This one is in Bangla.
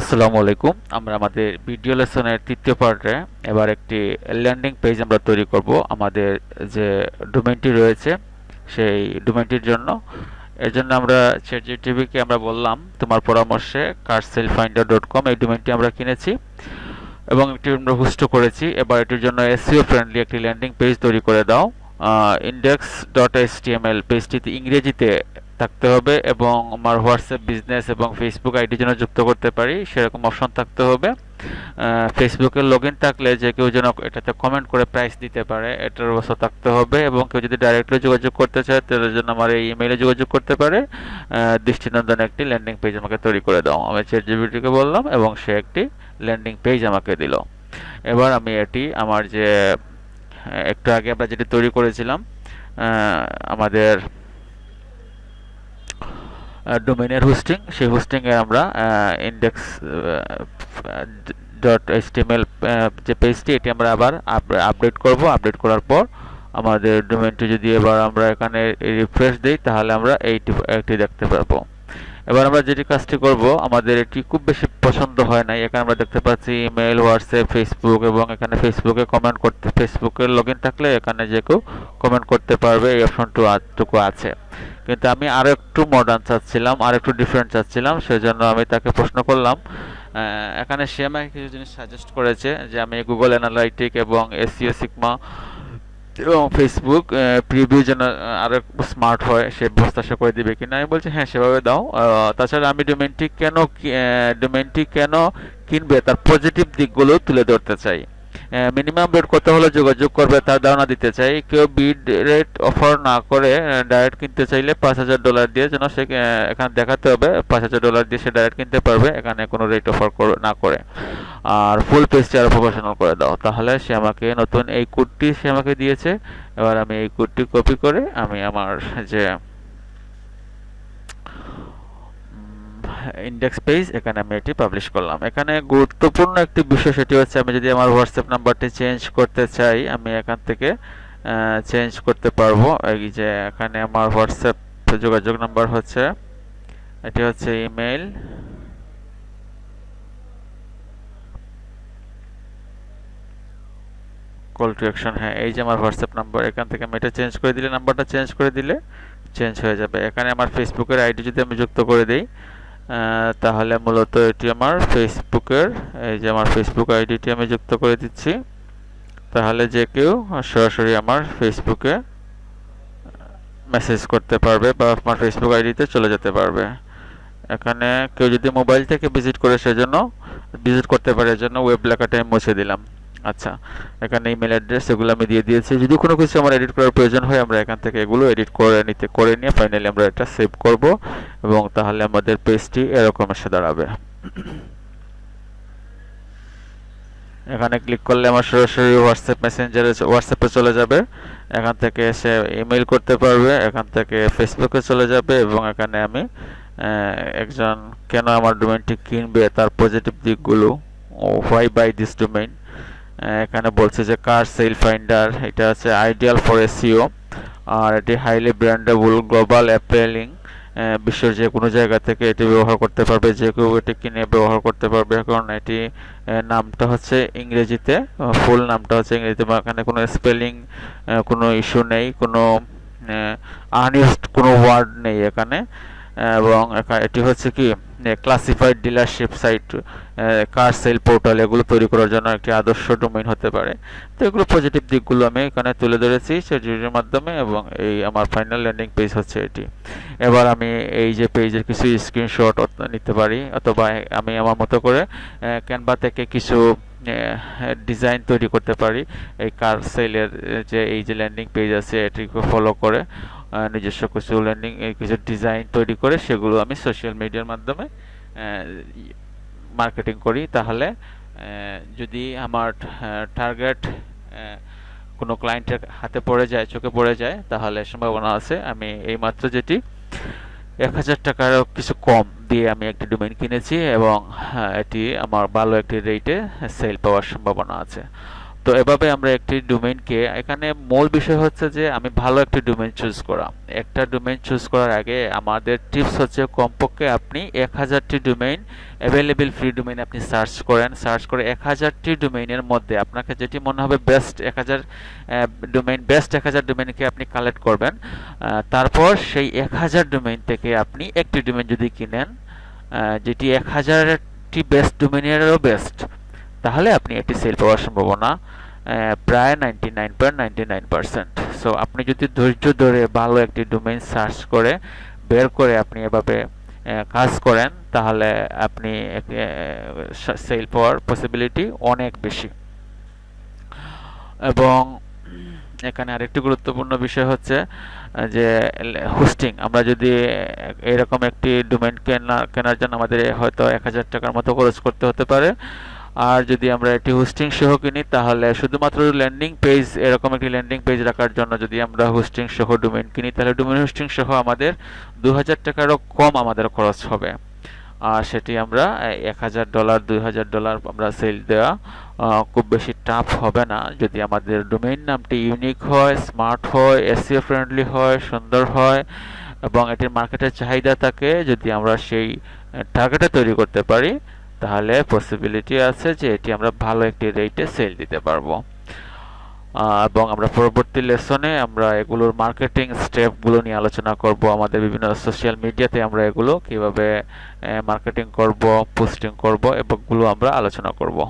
আসসালামু আলাইকুম। আমরা আমাদের ভিডিও লেসনের তৃতীয় পার্টে এবার একটি ল্যান্ডিং পেজ আমরা তৈরি করব। আমাদের যে ডোমেনটি রয়েছে, সেই ডোমেনটির জন্য। এর জন্য আমরা চ্যাটজিটিভিকে আমরা বললাম, তোমার পরামর্শে কার্সেল ফাইন্ডার ডট কম এই ডোমেনটি আমরা কিনেছি এবং একটি আমরা হোস্ট করেছি। এবার এটির জন্য এসইও ফ্রেন্ডলি একটি ল্যান্ডিং পেজ তৈরি করে দাও। Index dot S T M L পেজটিতে ইংরেজিতে থাকতে হবে এবং আমার হোয়াটসঅ্যাপ, বিজনেস এবং ফেসবুক আইডি যেন যুক্ত করতে পারি, সেরকম অপশন থাকতে হবে। ফেসবুকে লগ ইন থাকলে যে কেউ যেন এটাতে কমেন্ট করে প্রাইস দিতে পারে, এটার ব্যবস্থা থাকতে হবে এবং কেউ যদি ডাইরেক্টলি যোগাযোগ করতে চায়, তাদের জন্য আমার এই ইমেইলে যোগাযোগ করতে পারে। দৃষ্টিনন্দন একটি ল্যান্ডিং পেজ আমাকে তৈরি করে দাও। আমি চ্যাট জিবিটিকে বললাম এবং সে একটি ল্যান্ডিং পেজ আমাকে দিল। এবার আমি এটি, আমার যে, একটু আগে আমরা যেটি তৈরি করেছিলাম আমাদের ডোমেনের হোস্টিং সেই হোস্টিংয়ে আমরা ইন্ডেক্স ডট এইচটিএমএল যে পেজটি এটি আমরা আবার আপডেট করব। আপডেট করার পর আমাদের ডোমেনটি যদি এবার আমরা এখানে রিফ্রেশ দিই, তাহলে আমরা এইটি, একটি দেখতে পারব এবার আমরা যেটি কাজটি করব, আমাদের এটি খুব বেশি পছন্দ হয় না এখানে আমরা দেখতে পাচ্ছি ইমেল হোয়াটসঅ্যাপ ফেসবুক এবং এখানে ফেসবুকে কমেন্ট করতে ফেসবুকের লগ থাকলে এখানে যে কেউ কমেন্ট করতে পারবে, এই অপশনটুকু আছে। কিন্তু আমি আরও একটু মডার্ন চাচ্ছিলাম, আর একটু ডিফারেন্ট চাচ্ছিলাম, সেজন্য আমি তাকে প্রশ্ন করলাম। এখানে সে আমাকে কিছু জিনিস সাজেস্ট করেছে যে আমি গুগল অ্যানালাইটিক এবং এসিও সিগমা এবং ফেসবুক প্রিভিউ যেন আরও স্মার্ট হয়, সে সে করে দিবে কিনা, আমি বলছি হ্যাঁ সেভাবে দাও। তাছাড়া আমি ডোমেনটি কেন ডোমেনটি কেন কিনবে, তার পজিটিভ দিকগুলো তুলে ধরতে চাই। মিনিমাম রেট কত হলে যোগাযোগ করবে তার ধারণা দিতে চাই। কেউ বিড রেট অফার না করে ডাইরেক্ট কিনতে চাইলে পাঁচ হাজার ডলার দিয়ে যেন সে এখানে দেখাতে হবে, পাঁচ হাজার ডলার দিয়ে সে ডাইরেক্ট কিনতে পারবে, এখানে কোনো রেট অফার না করে। আর ফুল পেজটি আরও প্রফেশনাল করে দাও। তাহলে সে আমাকে নতুন এই কোডটি সে আমাকে দিয়েছে। এবার আমি এই কোডটি কপি করে আমি আমার যে ইন্ডেক্স পেজ এখানে আমি এটি পাবলিশ করলাম। এখানে গুরুত্বপূর্ণ একটি বিষয়, সেটি হচ্ছে আমি যদি আমার হোয়াটসঅ্যাপ নাম্বারটি চেঞ্জ করতে চাই, আমি এখান থেকে চেঞ্জ করতে পারব। এই যে এখানে আমার হোয়াটসঅ্যাপ যোগাযোগ নাম্বার হচ্ছে, এটি হচ্ছে ইমেল কল টু অ্যাকশন হ্যাঁ এই যে আমার হোয়াটসঅ্যাপ নাম্বার এখান থেকে আমি এটা চেঞ্জ করে দিলে নাম্বারটা চেঞ্জ করে দিলে চেঞ্জ হয়ে যাবে। এখানে আমার ফেসবুকের আইডি যদি আমি যুক্ত করে দিই তাহলে মূলত এটি আমার ফেসবুকের এই যে আমার ফেসবুক আইডিটি আমি যুক্ত করে দিচ্ছি। তাহলে যে কেউ সরাসরি আমার ফেসবুকে মেসেজ করতে পারবে বা আমার ফেসবুক আইডিতে চলে যেতে পারবে। এখানে কেউ যদি মোবাইল থেকে ভিজিট করে সেজন্য ভিজিট করতে পারে, এজন্য ওয়েব লেখাটা আমি মুছে দিলাম। আচ্ছা এখানে ইমেল অ্যাড্রেস এগুলো আমি দিয়ে দিয়েছি। যদি কোনো কিছু আমার এডিট করার প্রয়োজন হয়, আমরা এখান থেকে এগুলো এডিট করে নিতে, করে নিয়ে ফাইনালি আমরা এটা সেভ করব এবং তাহলে আমাদের পেজটি এরকম এসে দাঁড়াবে। এখানে ক্লিক করলে আমার সরাসরি হোয়াটসঅ্যাপ মেসেঞ্জারে হোয়াটসঅ্যাপে চলে যাবে। এখান থেকে এসে ইমেল করতে পারবে, এখান থেকে ফেসবুকে চলে যাবে এবং এখানে আমি একজন কেন আমার ডোমেনটি কিনবে, তার পজিটিভ দিকগুলো হোয়াই বাই দিস ডোমেইন এখানে বলছে যে কার সেল ফাইন্ডার, এটা হচ্ছে আইডিয়াল ফর এসিও আর এটি হাইলি ব্র্যান্ডেবল, গ্লোবাল, অ্যাপেলিং বিশ্বের যে কোনো জায়গা থেকে এটি ব্যবহার করতে পারবে, যে কেউ এটি কিনে ব্যবহার করতে পারবে, কারণ এটি নামটা হচ্ছে ইংরেজিতে ফুল নামটা হচ্ছে ইংরেজিতে, বা এখানে কোনো স্পেলিং কোনো ইস্যু নেই, কোনো আনইউজড কোনো ওয়ার্ড নেই এখানে এবং এটি হচ্ছে কি classified dealership site car sale portal এগুলো তৈরি করার জন্য একটি আদর্শ ডোমেইন হতে পারে। তো এগুলো পজিটিভ দিকগুলো আমি এখানে তুলে ধরেছি সেটির মাধ্যমে এবং এই আমার ফাইনাল ল্যান্ডিং পেজ হচ্ছে এটি। এবার আমি এই যে পেজের কিছু স্ক্রিনশট নিতে পারি অথবা আমি আমার মতো করে ক্যানভা থেকে কিছু ডিজাইন তৈরি করতে পারি। এই কার সেলের যে এই যে ল্যান্ডিং পেজ আছে এটিকে ফলো করে। নিজস্ব কিছু ল্যান্ডিং কিছু ডিজাইন তৈরি করে সেগুলো আমি সোশ্যাল মিডিয়ার মাধ্যমে মার্কেটিং করি। তাহলে যদি আমার টার্গেট কোনো ক্লায়েন্টের হাতে পড়ে যায়, চোখে পড়ে যায়, তাহলে সম্ভাবনা আছে আমি এইমাত্র যেটি এক হাজার টাকারও কিছু কম দিয়ে আমি একটি ডোমেইন কিনেছি এবং এটি আমার ভালো একটি রেটে সেল পাওয়ার সম্ভাবনা আছে। তো এভাবে আমরা একটি ডোমেইনকে, এখানে মূল বিষয় হচ্ছে যে আমি ভালো একটি ডোমেইন চুজ করা একটা ডোমেইন চুজ করার আগে আমাদের টিপস হচ্ছে কমপক্ষে আপনি এক হাজারটি ডোমেইন অ্যাভেলেবেল ফ্রি ডোমেইন আপনি সার্চ করেন। সার্চ করে এক হাজারটি ডোমেইনের মধ্যে আপনাকে যেটি মনে হবে বেস্ট এক হাজার ডোমেইন বেস্ট এক হাজার ডোমেইনকে আপনি কালেক্ট করবেন। তারপর সেই এক হাজার ডোমেইন থেকে আপনি একটি ডোমেইন যদি কিনেন যেটি এক হাজারটি বেস্ট ডোমেইনেরও বেস্ট তাহলে আপনি এটি সেল পাওয়ার সম্ভাবনা প্রায় ninety nine point ninety nine percent so আপনি যদি ধৈর্য ধরে ভালো একটি ডোমেইন সার্চ করে, বের করে আপনি এভাবে কাজ করেন, তাহলে আপনি সেল পাওয়ার পসিবিলিটি অনেক বেশি। এবং এখানে আরেকটি গুরুত্বপূর্ণ বিষয় হচ্ছে যে হোস্টিং আমরা যদি এরকম একটি ডোমেইন কেনা, কেনার জন্য আমাদের হয়তো এক হাজার টাকার মতো খরচ করতে হতে পারে। আর যদি আমরা একটি হোস্টিং সহ কিনি, তাহলে শুধুমাত্র ল্যান্ডিং পেজ এরকম একটি ল্যান্ডিং পেজ রাখার জন্য যদি আমরা হোস্টিং সহ ডোমেইন কিনি, তাহলে ডোমেইন হোস্টিং সহ আমাদের দু হাজার টাকারও কম আমাদের খরচ হবে। আর সেটি আমরা এক হাজার ডলার দুই হাজার ডলার আমরা সেল দেওয়া খুব বেশি টাফ হবে না। যদি আমাদের ডোমেইন নামটি ইউনিক হয় স্মার্ট হয় এসিও ফ্রেন্ডলি হয়, সুন্দর হয়, এবং এটির মার্কেটের চাহিদা থাকে, যদি আমরা সেই টার্গেটে তৈরি করতে পারি তাহলে পসিবিলিটি আছে যে এটি আমরা ভালো একটি রেটে সেল দিতে পারব। এবং আমরা পরবর্তী লেসনে আমরা এগুলোর মার্কেটিং স্টেপগুলো নিয়ে আলোচনা করব। আমাদের বিভিন্ন সোশ্যাল মিডিয়াতে আমরা এগুলো কীভাবে মার্কেটিং করব পোস্টিং করব, এগুলো আমরা আলোচনা করব।